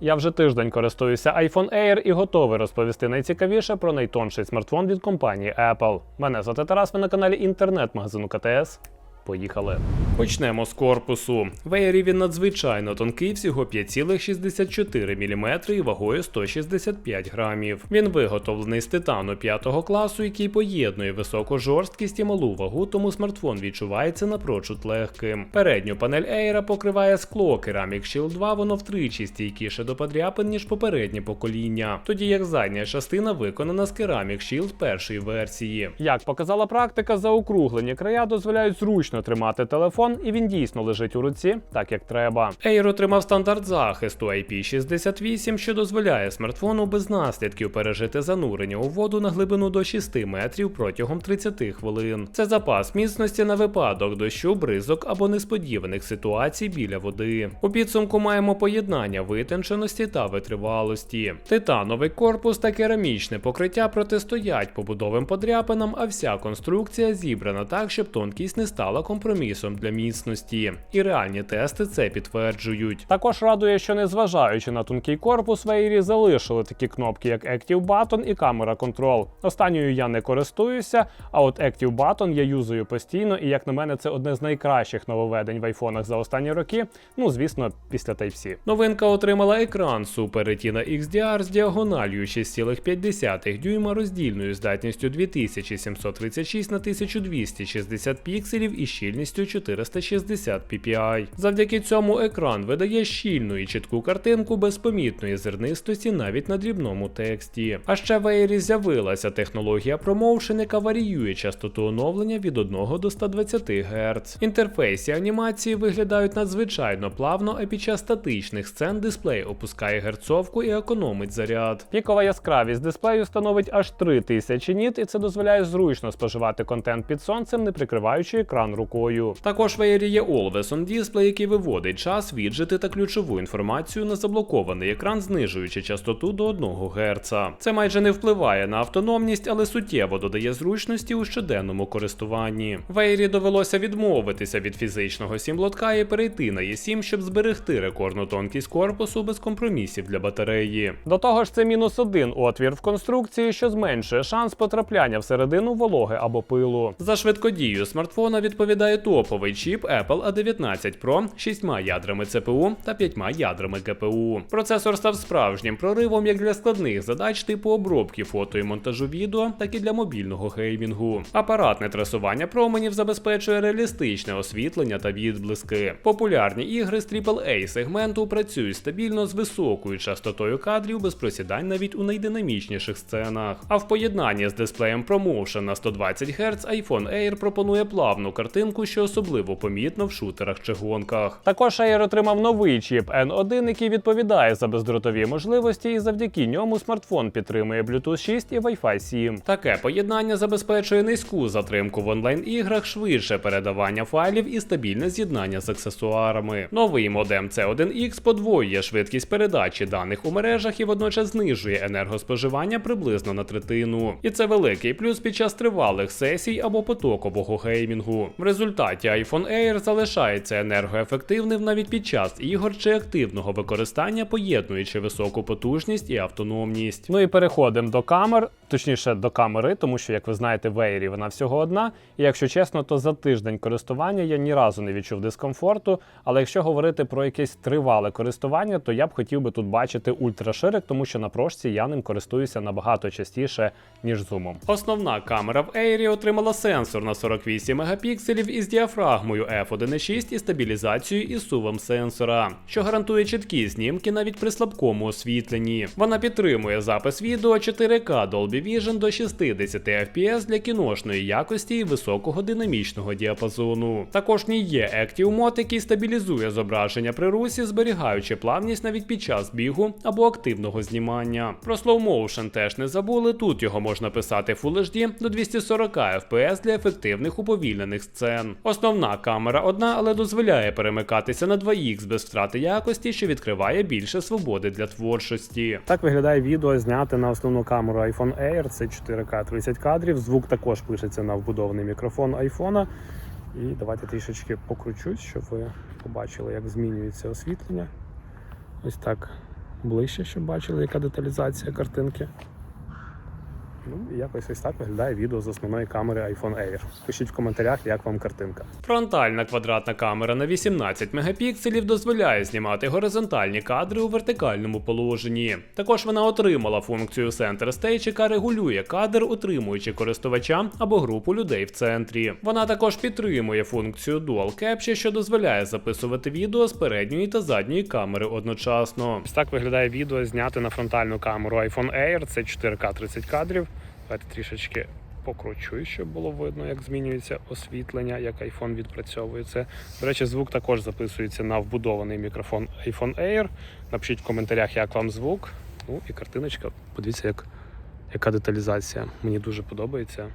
Я вже тиждень користуюся iPhone Air і готовий розповісти найцікавіше про найтонший смартфон від компанії Apple. Мене звати Тарас, ви на каналі інтернет-магазину КТС. Поїхали. Почнемо з корпусу. В Air він надзвичайно тонкий, всього 5,64 мм і вагою 165 грамів. Він виготовлений з титану 5 класу, який поєднує високу жорсткість і малу вагу, тому смартфон відчувається напрочуд легким. Передню панель Air покриває скло Ceramic Shield 2, воно втричі стійкіше до подряпин, ніж попереднє покоління. Тоді як задня частина виконана з Ceramic Shield першої версії. Як показала практика, заокруглені края дозволяють зручно тримати телефон, і він дійсно лежить у руці, так як треба. Air отримав стандарт захисту IP68, що дозволяє смартфону без наслідків пережити занурення у воду на глибину до 6 метрів протягом 30 хвилин. Це запас міцності на випадок дощу, бризок або несподіваних ситуацій біля води. У підсумку маємо поєднання витонченості та витривалості. Титановий корпус та керамічне покриття протистоять побудовим подряпинам, а вся конструкція зібрана так, щоб тонкість не стала компромісом для міцності. І реальні тести це підтверджують. Також радує, що незважаючи на тонкий корпус, в Air залишили такі кнопки, як Active Button і камера Control. Останньою я не користуюся, а от Active Button я юзаю постійно, і як на мене, це одне з найкращих нововведень в айфонах за останні роки. Ну, звісно, після Type-C. Новинка отримала екран Super Retina XDR з діагональю 6,5 дюйма роздільною здатністю 2736 на 1260 пікселів і щільністю 460 ppi. Завдяки цьому екран видає щільну і чітку картинку без помітної зернистості навіть на дрібному тексті. А ще в Air з'явилася технологія ProMotion, яка варіює частоту оновлення від 1 до 120 Гц. Інтерфейси анімації виглядають надзвичайно плавно, а під час статичних сцен дисплей опускає герцовку і економить заряд. Пікова яскравість дисплею становить аж 3000 ніт, і це дозволяє зручно споживати контент під сонцем, не прикриваючи екран рукою. Також в Air є Always On Display, який виводить час, віджити та ключову інформацію на заблокований екран, знижуючи частоту до 1 Гц. Це майже не впливає на автономність, але суттєво додає зручності у щоденному користуванні. В Air довелося відмовитися від фізичного сімлотка і перейти на E7, щоб зберегти рекордну тонкість корпусу без компромісів для батареї. До того ж, це мінус один отвір в конструкції, що зменшує шанс потрапляння всередину вологи або пилу. За швидкодію смартфона відповідає топовий чіп Apple A19 Pro з 6 ядрами CPU та 5 ядрами GPU. Процесор став справжнім проривом як для складних задач типу обробки фото і монтажу відео, так і для мобільного геймінгу. Апаратне трасування променів забезпечує реалістичне освітлення та відблиски. Популярні ігри з AAA сегменту працюють стабільно з високою частотою кадрів без просідань навіть у найдинамічніших сценах. А в поєднанні з дисплеєм ProMotion на 120 Гц iPhone Air пропонує плавну картинку, що особливо помітно в шутерах чи гонках. Також Air отримав новий чіп N1, який відповідає за бездротові можливості, і завдяки ньому смартфон підтримує Bluetooth 6 і Wi-Fi 7. Таке поєднання забезпечує низьку затримку в онлайн-іграх, швидше передавання файлів і стабільне з'єднання з аксесуарами. Новий модем C1X подвоює швидкість передачі даних у мережах і водночас знижує енергоспоживання приблизно на третину. І це великий плюс під час тривалих сесій або потокового геймінгу. Результаті iPhone Air залишається енергоефективним навіть під час ігор чи активного використання, поєднуючи високу потужність і автономність. Ну і переходимо до камер, точніше до камери, тому що, як ви знаєте, в Air вона всього одна. І якщо чесно, то за тиждень користування я ні разу не відчув дискомфорту. Але якщо говорити про якесь тривале користування, то я б хотів би тут бачити ультраширик, тому що на прошці я ним користуюся набагато частіше, ніж зумом. Основна камера в Air отримала сенсор на 48 мегапікселів із діафрагмою f1.6 і стабілізацією із сувом сенсора, що гарантує чіткі знімки навіть при слабкому освітленні. Вона підтримує запис відео 4K Dolby Vision до 60 FPS для кіношної якості і високого динамічного діапазону. Також в ній є Active Mode, який стабілізує зображення при русі, зберігаючи плавність навіть під час бігу або активного знімання. Про Slow Motion теж не забули. Тут його можна писати Full HD до 240 FPS для ефективних уповільнених сцен. Основна камера одна, але дозволяє перемикатися на 2х без втрати якості, що відкриває більше свободи для творчості. Так виглядає відео зняте на основну камеру iPhone Air. Це 4К 30 кадрів. Звук також пишеться на вбудований мікрофон iPhone. І давайте трішечки покручусь, щоб ви побачили, як змінюється освітлення. Ось так ближче, щоб бачили, яка деталізація картинки. Ну, і якось ось так виглядає відео з основної камери iPhone Air. Пишіть в коментарях, як вам картинка. Фронтальна квадратна камера на 18 мегапікселів дозволяє знімати горизонтальні кадри у вертикальному положенні. Також вона отримала функцію Center Stage, яка регулює кадр, утримуючи користувача або групу людей в центрі. Вона також підтримує функцію Dual Capture, що дозволяє записувати відео з передньої та задньої камери одночасно. Ось так виглядає відео зняте на фронтальну камеру iPhone Air. Це 4К 30 кадрів. Давайте трішечки покручу, щоб було видно, як змінюється освітлення, як iPhone відпрацьовує це. До речі, звук також записується на вбудований мікрофон iPhone Air. Напишіть в коментарях, як вам звук. Ну і картиночка. Подивіться, як, яка деталізація. Мені дуже подобається.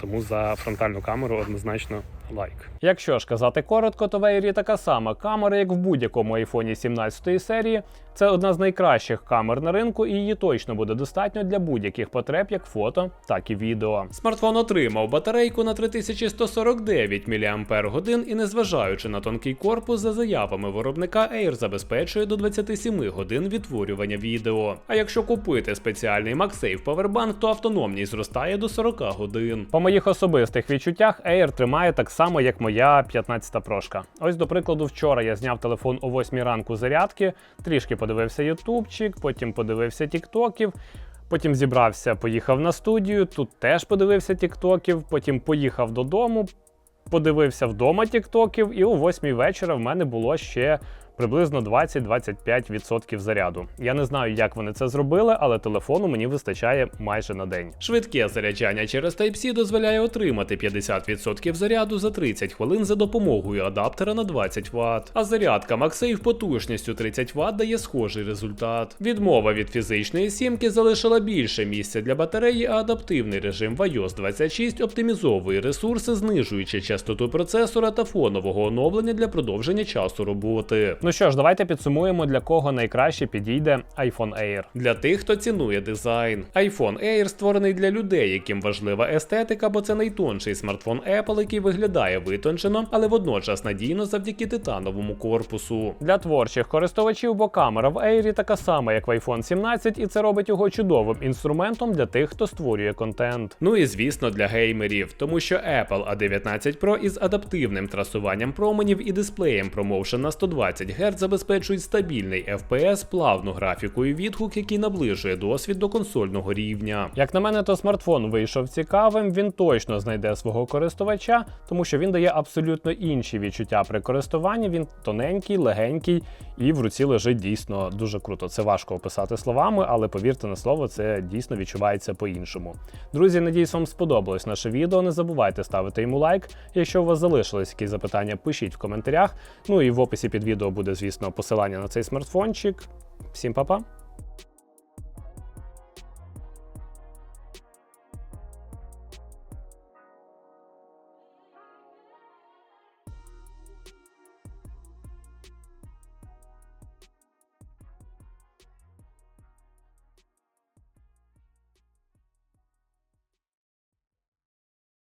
Тому за фронтальну камеру однозначно лайк. Якщо ж казати коротко, то в Air така сама камера, як в будь-якому iPhone 17 серії. Це одна з найкращих камер на ринку, і її точно буде достатньо для будь-яких потреб, як фото, так і відео. Смартфон отримав батарейку на 3149 мАч і, незважаючи на тонкий корпус, за заявами виробника Air забезпечує до 27 годин відтворювання відео. А якщо купити спеціальний MagSafe Powerbank, то автономність зростає до 40 годин. По моїх особистих відчуттях Air тримає так само, як моя 15-та прошка. Ось, до прикладу, вчора я зняв телефон о 8 ранку зарядки, трішки подивився ютубчик, потім подивився тіктоків. Потім зібрався, поїхав на студію, тут теж подивився тіктоків, потім поїхав додому, подивився вдома тіктоків, і о 8 вечора в мене було ще приблизно 20-25% заряду. Я не знаю, як вони це зробили, але телефону мені вистачає майже на день. Швидке заряджання через Type-C дозволяє отримати 50% заряду за 30 хвилин за допомогою адаптера на 20 Вт. А зарядка MagSafe потужністю 30 Вт дає схожий результат. Відмова від фізичної сімки залишила більше місця для батареї, а адаптивний режим в iOS 26 оптимізовує ресурси, знижуючи частоту процесора та фонового оновлення для продовження часу роботи. Ну що ж, давайте підсумуємо, для кого найкраще підійде iPhone Air. Для тих, хто цінує дизайн. iPhone Air створений для людей, яким важлива естетика, бо це найтонший смартфон Apple, який виглядає витончено, але водночас надійно завдяки титановому корпусу. Для творчих користувачів, бо камера в Air така сама, як в iPhone 17, і це робить його чудовим інструментом для тих, хто створює контент. Ну і звісно для геймерів, тому що Apple A19 Pro із адаптивним трасуванням променів і дисплеєм ProMotion на 120 Гц забезпечують стабільний FPS, плавну графіку і відгук, який наближує досвід до консольного рівня. Як на мене, то смартфон вийшов цікавим, він точно знайде свого користувача, тому що він дає абсолютно інші відчуття при користуванні. Він тоненький, легенький і в руці лежить дійсно дуже круто. Це важко описати словами, але повірте на слово, це дійсно відчувається по-іншому. Друзі, надіюсь, вам сподобалось наше відео. Не забувайте ставити йому лайк. Якщо у вас залишились якісь запитання, пишіть в коментарях. Ну і в описі під відео буде, звісно, посилання на цей смартфончик. Всім па-па!